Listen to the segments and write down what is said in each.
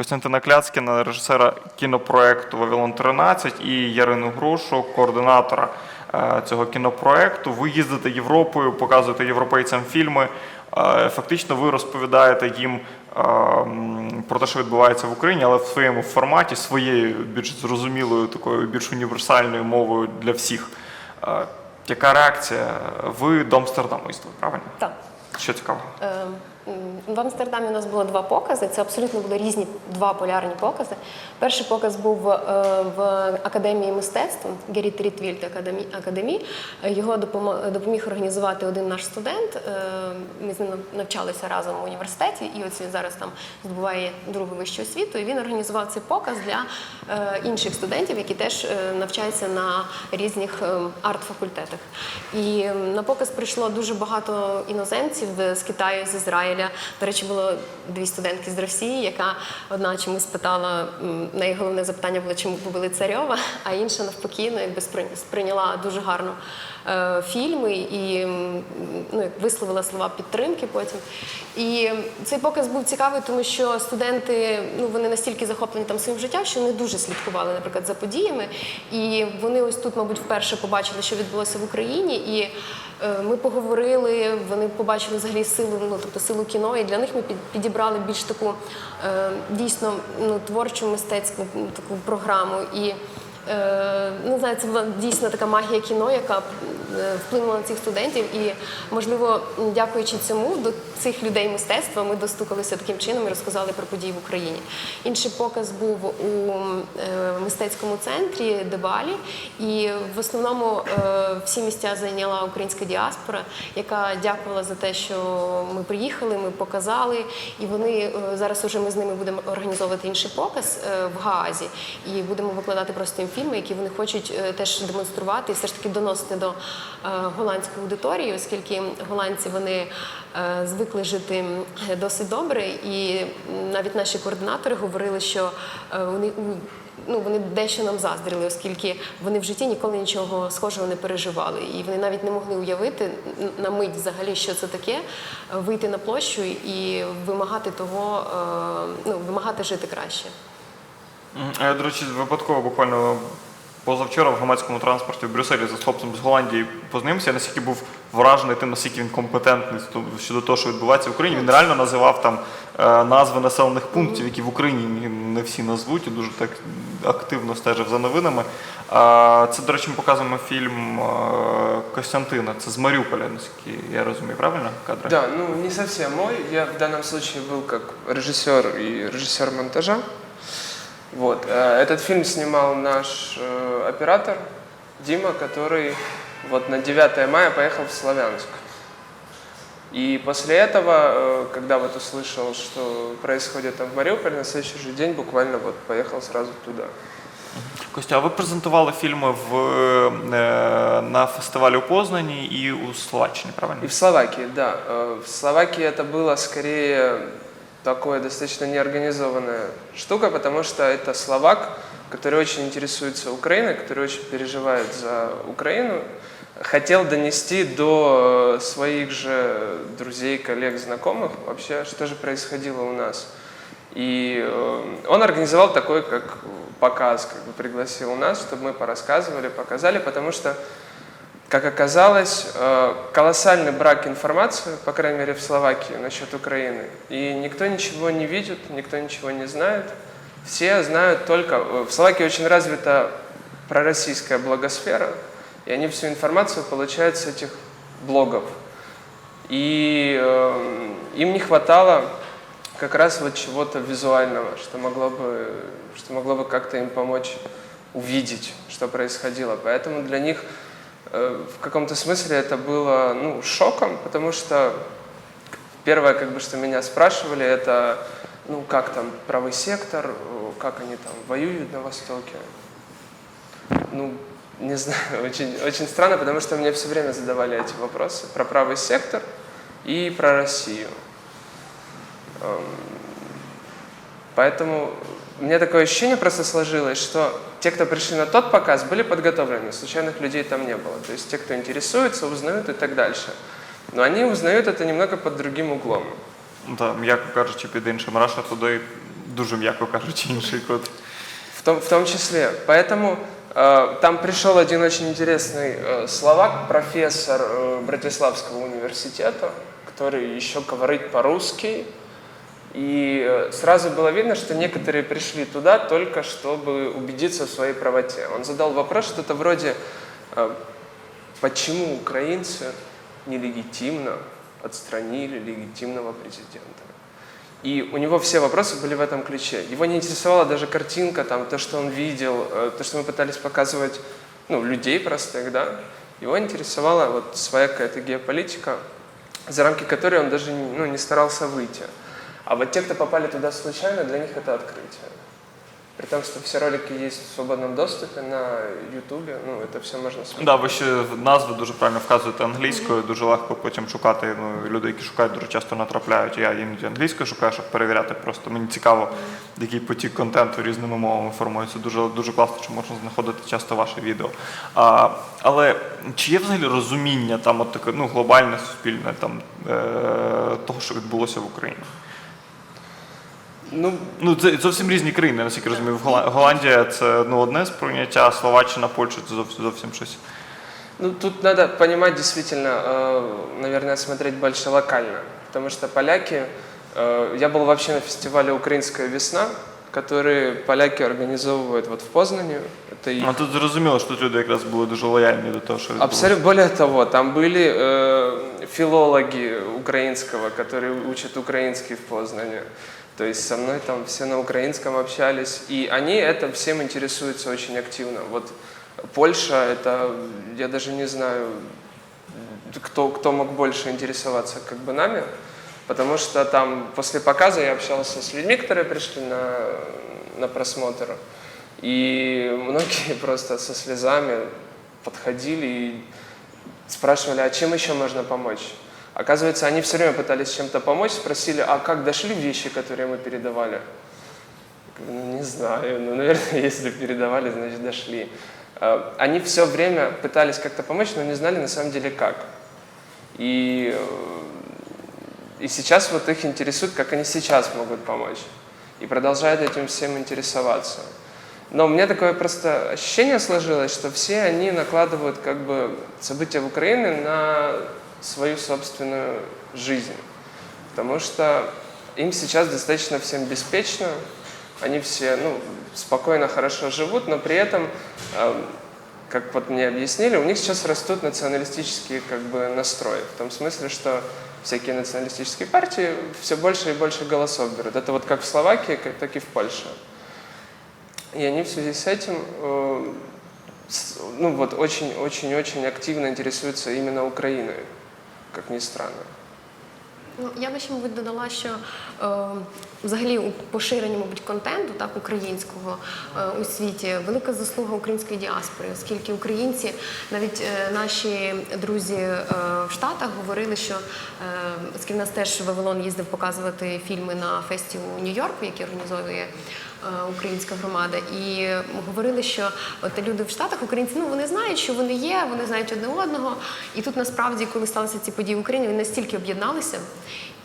Костянтина Кляцькіна, режисера кінопроекту Вавилон 13 і Ярину Грушу, координатора е, цього кінопроекту. Ви їздите Європою, показуєте європейцям фільми. Е, Фактично, ви розповідаєте їм е, про те, що відбувається в Україні, але в своєму форматі, своєю більш зрозумілою, такою більш універсальною мовою для всіх. Яка реакція? Ви до Амстердаму їздили, правильно? Так. Що цікаво? Е, м, В Амстердамі у нас було два покази. Це абсолютно були різні два полярні покази. Перший показ був е, в академії мистецтв Геріт Рітвільд Академі. Академі. Е, Його допоміг організувати один наш студент. Е, Ми з ним навчалися разом у університеті, і ось він зараз там здобуває другу вищу освіту. І він організував цей показ для е, інших студентів, які теж навчаються на різних арт-факультетах. І на показ прийшло дуже багато іноземців з Китаю, з Ізраїля. До речі, було дві студентки з Росії, яка одна чомусь питала, неї головне запитання було, чому побили царьова, а інша навпаки, ну, якби сприй- сприйняла дуже гарно фільми і ну, висловила слова підтримки потім. І цей показ був цікавий, тому що студенти ну, вони настільки захоплені там своїм життям, що не дуже слідкували, наприклад, за подіями. І вони ось тут, мабуть, вперше побачили, що відбулося в Україні. І е, ми поговорили, вони побачили взагалі силу, ну тобто силу кіно, і для них ми підібрали більш таку е, дійсно ну, творчу мистецьку таку програму. І Е, не знаю, це була дійсно така магія кіно, яка е, вплинула на цих студентів. І, можливо, дякуючи цьому, до цих людей мистецтва ми достукалися таким чином і розказали про події в Україні. Інший показ був у е, мистецькому центрі Дебалі, і в основному е, всі місця зайняла українська діаспора, яка дякувала за те, що ми приїхали, ми показали. І вони зараз уже ми з ними будемо організовувати інший показ в Гаазі і будемо викладати просто їм фільми, які вони хочуть теж демонструвати і все ж таки доносити до е, голландської аудиторії, оскільки голландці вони е, звикли жити е, досить добре, і навіть наші координатори говорили, що вони ну вони дещо нам заздрили, оскільки вони в житті ніколи нічого схожого не переживали, і вони навіть не могли уявити на мить взагалі, що це таке, вийти на площу і вимагати того, ну вимагати жити краще. А Я, до речі, випадково буквально позавчора в громадському транспорті в Брюсселі з хлопцем з Голландії познайомився. Я настільки був вражений тим, наскільки він компетентний щодо того, що відбувається в Україні. Він реально називав там е, назви населених пунктів, які в Україні не всі назвуть, і дуже так активно стежив за новинами. Це, до речі, ми показуємо фільм е, Костянтина. Це з Маріуполя, наскільки я розумію, правильно кадри? Да, ну не совсем мой. Я в данном случае был как режиссер и режиссер монтажа. Вот. э, Этот фильм снимал наш э, оператор Дима, который вот на 9 мая поехал в Славянск. И после этого, э, когда вот услышал, что происходит там в Мариуполе, на следующий же день буквально вот поехал сразу туда. Костя, а ви презентували фільми в, е, на фестивалі у Познані і у Словаччині, правильно? И в Словакии, да. Э, В Словакии это было скорее такое достаточно неорганизованная штука, потому что это словак, который очень интересуется Украиной, который очень переживает за Украину, хотел донести до э, своих же друзей, коллег, знакомых вообще, что же происходило у нас. И э, он организовал такой, как показ, как бы пригласил нас, чтобы мы порассказывали, показали, потому что как оказалось, э, колоссальный брак информации, по крайней мере в Словакии, насчет Украины. И никто ничего не видит, никто ничего не знает. Все знают только... э, В Словакии очень развита пророссийская блогосфера, и они всю информацию получают с этих блогов. И э, им не хватало как раз вот чего-то визуального, что могло бы, что могло бы как-то им помочь увидеть, что происходило. Поэтому для них в каком-то смысле это было ну, шоком, потому что первое, как бы, что меня спрашивали, это ну как там правый сектор, э, как они там воюют на Востоке. Ну, не знаю, очень, очень странно, потому что мне все время задавали эти вопросы про правый сектор и про Россию. Эм, Поэтому у меня такое ощущение просто сложилось, что те, кто пришли на тот показ, были подготовлены, случайных людей там не было. То есть те, кто интересуется, узнают и так дальше. Но они узнают это немного под другим углом. Ну, Та, м'яко кажучи, під іншим Russia Today дуже м'яко кажучи, інший код. В том, в том числе. Поэтому э, там пришел один очень интересный э, словак, профессор э, Братиславского университета, который еще говорит по-русски. и э, сразу было видно, что некоторые пришли туда только чтобы убедиться в своей правоте. Он задал вопрос что-то вроде, э, почему украинцы нелегитимно отстранили легитимного президента. И у него все вопросы были в этом ключе. Его не интересовала даже картинка, там, то, что он видел, э, то, что мы пытались показывать ну, людей простых, да. Его интересовала вот своя какая-то геополитика, за рамки которой он даже ну, не старался выйти. А вот те, кто попали туда случайно, для них это открытие. При том, что все ролики есть в свободном доступе на Ютубе, ну, это все можно смотреть. Да, ви ще назви дуже правильно вказуєте англійською, дуже легко потім шукати. Ну, люди, які шукають, дуже часто натрапляють. Я іноді англійською шукаю, щоб перевіряти. Просто мені цікаво, який потік контенту різними мовами формується. Дуже дуже класно, що можна знаходити часто ваше відео. А, але чи є взагалі розуміння там, от таке ну, глобальне, суспільне там е, того, що відбулося в Україні? Ну, Ну, це зовсім різні країни, наскільки розумію. В Гола- Голландія це ну, одне сприйняття, Словаччина, Польща це зовсім, зовсім щось. Ну, тут надо понимать действительно, э, наверное, смотреть больше локально. Потому что поляки... э, Я был вообще на фестивале «Украинская весна», который поляки организовывают вот в Познане. Это их А тут зрозуміло, що тут люди якраз були дуже лояльні до того, що відбулося. Абсолютно. Более того, там были э, филологи украинского, которые учат украинский в Познане. То есть со мной там все на украинском общались. И они это всем интересуются очень активно. Вот Польша, это, я даже не знаю, кто, кто мог больше интересоваться как бы нами. Потому что там после показа я общался с людьми, которые пришли на, на просмотр. И многие просто со слезами подходили и спрашивали, а чем еще можно помочь? Оказывается, они все время пытались чем-то помочь, спросили, а как дошли вещи, которые мы передавали? Ну, не знаю, ну, наверное, если передавали, значит, дошли. Э, Они все время пытались как-то помочь, но не знали на самом деле как. И, э, и сейчас вот их интересует, как они сейчас могут помочь. И продолжают этим всем интересоваться. Но у меня такое просто ощущение сложилось, что все они накладывают как бы события в Украине на свою собственную жизнь. Потому что им сейчас достаточно всем беспечно, они все ну, спокойно, хорошо живут, но при этом, эм, как вот мне объяснили, у них сейчас растут националистические как бы, настрои. В том смысле, что всякие националистические партии все больше и больше голосов берут. Это вот как в Словакии, как- так и в Польше. И они в связи с этим э, ну вот очень-очень-очень активно интересуются именно Украиной, как ни странно. Ну, я би ще, мабуть, додала, що е, взагалі у поширенні, мабуть, контенту так, українського е, у світі велика заслуга української діаспори, оскільки українці, навіть е, наші друзі е, в Штатах говорили, що е, оскільки нас теж Вавилон їздив показувати фільми на фесті у Нью-Йорку, який організовує. е, Українська громада, і говорили, що от люди в Штатах, українці, ну вони знають, що вони є, вони знають одне одного. І тут насправді, коли сталися ці події в Україні, вони настільки об'єдналися.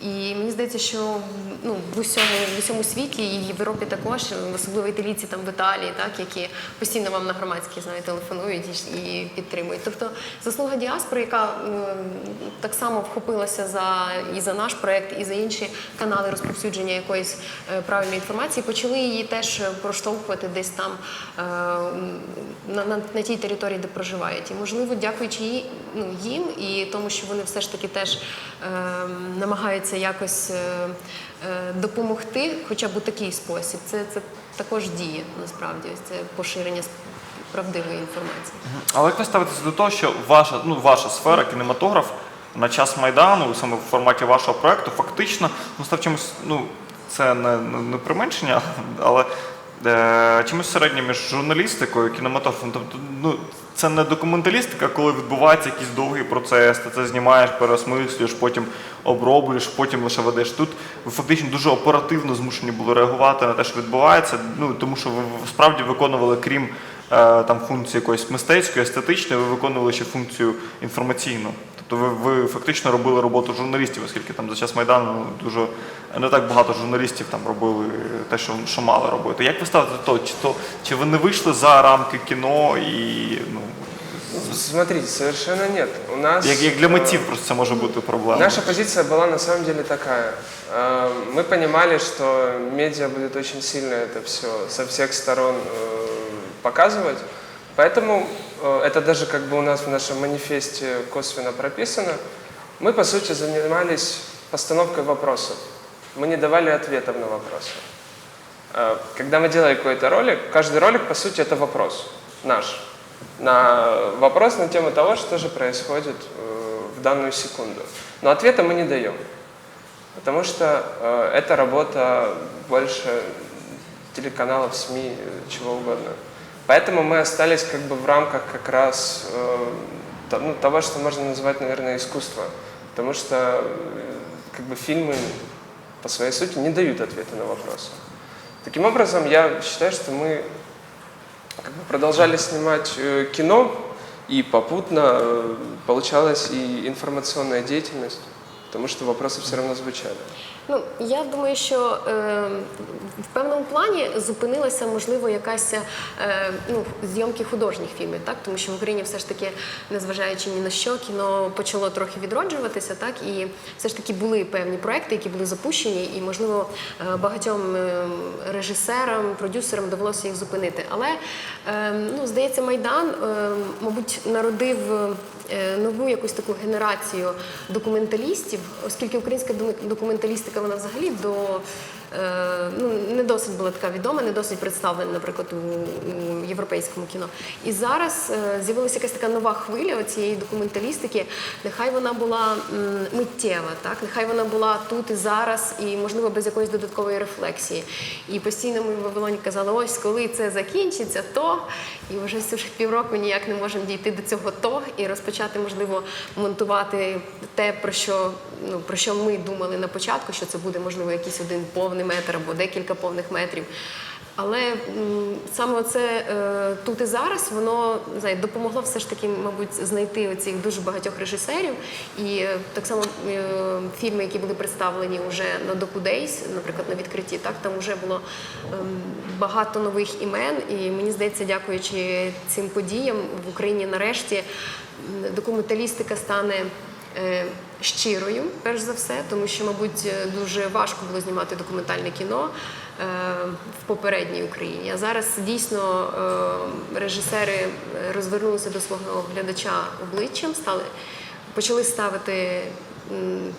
І мені здається, що ну в усьому в усьому світі і в Європі також, особливо італійці там в Італії, так які постійно вам на громадські знаю, телефонують і, підтримують. Тобто заслуга діаспори, яка так само вхопилася за і за наш проект, і за інші канали розповсюдження якоїсь е, правильної інформації, почали її теж проштовхувати десь там е, на, на, на тій території, де проживають. І можливо, дякуючи їй, ну, їм і тому, що вони все ж таки теж е, намагаються якось е, е, допомогти, хоча б у такий спосіб. Це, це також діє насправді. Ось Це поширення правдивої інформації. Але як ви ставитеся до того, що ваша, ну, ваша сфера, кінематограф, на час Майдану, саме в форматі вашого проекту, фактично ну, став чимось, ну, це не, не, применшення, але е, чимось середнім між журналістикою і кінематографом. Тобто, ну, це не документалістика, коли відбувається якийсь довгий процес, ти це знімаєш, переосмислюєш, потім оброблюєш, потім лише ведеш. Тут ви фактично дуже оперативно змушені були реагувати на те, що відбувається, ну, тому що ви справді виконували, крім е, там функції якоїсь мистецької, естетичної, ви виконували ще функцію інформаційну Тобто ви, ви фактично робили роботу журналістів, оскільки там за час Майдану ну, дуже не так багато журналістів там робили те, що, що мали робити. Як ви ставите до того, чи то чи ви не вийшли за рамки кіно і ну Смотрите, совершенно нет. У нас... як, як для э, митців просто це може бути проблема? Наша позиция была на самом деле такая. Э, Мы понимали, что медиа будет очень сильно это все со всех сторон э, показывать. Поэтому э, это даже как бы у нас в нашем манифесте косвенно прописано. Мы, по сути, занимались постановкой вопросов. Мы не давали ответов на вопросы. Э, Когда мы делали какой-то ролик, каждый ролик, по сути, это вопрос наш. На вопрос на тему того, что же происходит э, в данную секунду. Но ответа мы не даем. Потому что э, это работа больше телеканалов, СМИ, э, чего угодно. Поэтому мы остались как бы в рамках как раз э, то- ну, того, что можно назвать, наверное, искусство. Потому что э, как бы фильмы по своей сути не дают ответа на вопросы. Таким образом, я считаю, что мы как бы продолжали снимать э, кино, и попутно э, получалась и информационная деятельность, потому что вопросы все равно звучали. Ну я думаю, що е, в певному плані зупинилася можливо якась е, ну, зйомки художніх фільмів, так тому що в Україні все ж таки, незважаючи ні на що, кіно почало трохи відроджуватися, так і все ж таки були певні проекти, які були запущені, і можливо е, багатьом е, режисерам, продюсерам довелося їх зупинити. Але е, ну здається, майдан, е, мабуть, народив. Е, Нову якусь таку генерацію документалістів, оскільки українська документалістика вона взагалі до ну не досить була така відома, не досить представлена, наприклад, у, у європейському кіно. І зараз е, з'явилася якась така нова хвиля цієї документалістики. Нехай вона була миттєва, так нехай вона була тут і зараз, і можливо без якоїсь додаткової рефлексії. І постійно ми в Вавилоні казали, ось коли це закінчиться, то і вже уже півроку ніяк не можемо дійти до цього то і розпочати, можливо, монтувати те, про що ну про що ми думали на початку, що це буде можливо якийсь один повний метр або декілька повних метрів. Але саме це е, тут і зараз воно не знаю, допомогло все ж таки, мабуть, знайти оцих дуже багатьох режисерів. І е, так само е, фільми, які були представлені вже на Days, наприклад, на відкритті, так там вже було ем, багато нових імен. І мені здається, дякуючи цим подіям в Україні нарешті документалістика стане. Щирою, перш за все, тому що, мабуть, дуже важко було знімати документальне кіно е, в попередній Україні. А зараз дійсно е, режисери розвернулися до свого глядача обличчям, стали почали ставити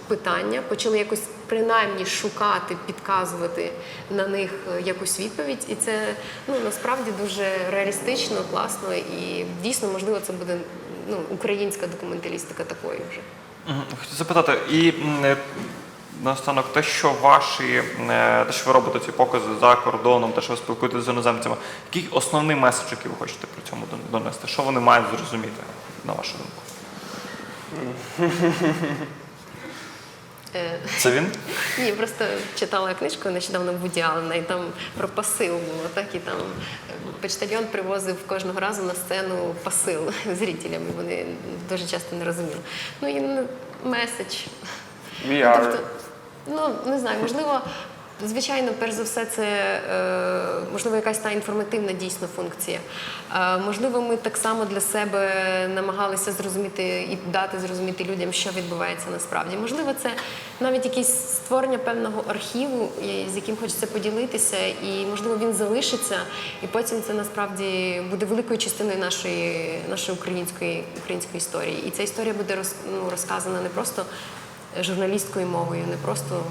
питання, почали якось принаймні шукати, підказувати на них якусь відповідь. І це ну насправді дуже реалістично, класно і дійсно можливо це буде ну українська документалістика такою вже. Хочу запитати, і е, наостанок, те, що ваші, е, те, що ви робите ці покази за кордоном, те, що ви спілкуєтеся з іноземцями, який основний меседж, який ви хочете при цьому донести? Що вони мають зрозуміти, на вашу думку? Е, Це він? Ні, просто читала книжку нещодавно Вуді Аллена, і там про посил було, так і там е, почтальйон привозив кожного разу на сцену посил зрителям, і вони дуже часто не розуміли. Ну і меседж. Тобто, ну не знаю, можливо, звичайно, перш за все, це е, можливо якась та інформативна дійсно функція. Е, можливо, ми так само для себе намагалися зрозуміти і дати зрозуміти людям, що відбувається насправді. Можливо, це навіть якесь створення певного архіву, з яким хочеться поділитися, і можливо він залишиться, і потім це насправді буде великою частиною нашої, нашої української, української історії. І ця історія буде роз, ну, розказана не просто журналістською мовою, не просто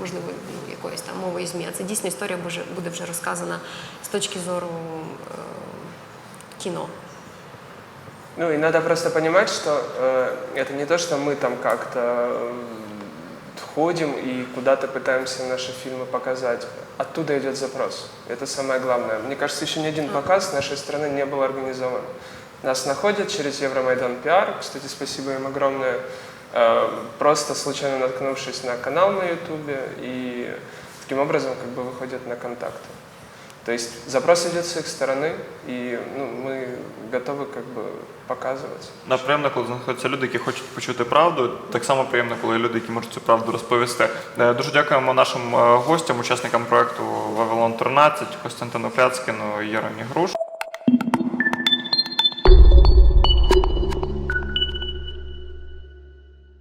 можливо ну, якоюсь там мовою ЗМІ, а це дійсно історія буде, буде вже розказана з точки зору е, кіно. Ну и надо просто понимать, что э, это не то, что мы там как-то э, ходим и куда-то пытаемся наши фильмы показать. Оттуда идет запрос. Это самое главное. Мне кажется, еще ни один показ с нашей страны не был организован. Нас находят через Евромайдан Пиар. Кстати, спасибо им огромное. Э, просто случайно наткнувшись на канал на Ютубе и таким образом как бы выходят на контакты. То есть запрос идет с их стороны, и ну, мы готовы как бы показывать. На приємно, коли знаходяться люди, які хочуть почути правду. Так само приємно, коли є люди, які можуть цю правду розповісти. Е, Дуже дякуємо нашим е, гостям, учасникам проекту Вавилон 13, Костянтину Пяцькіну і Яроні Груш.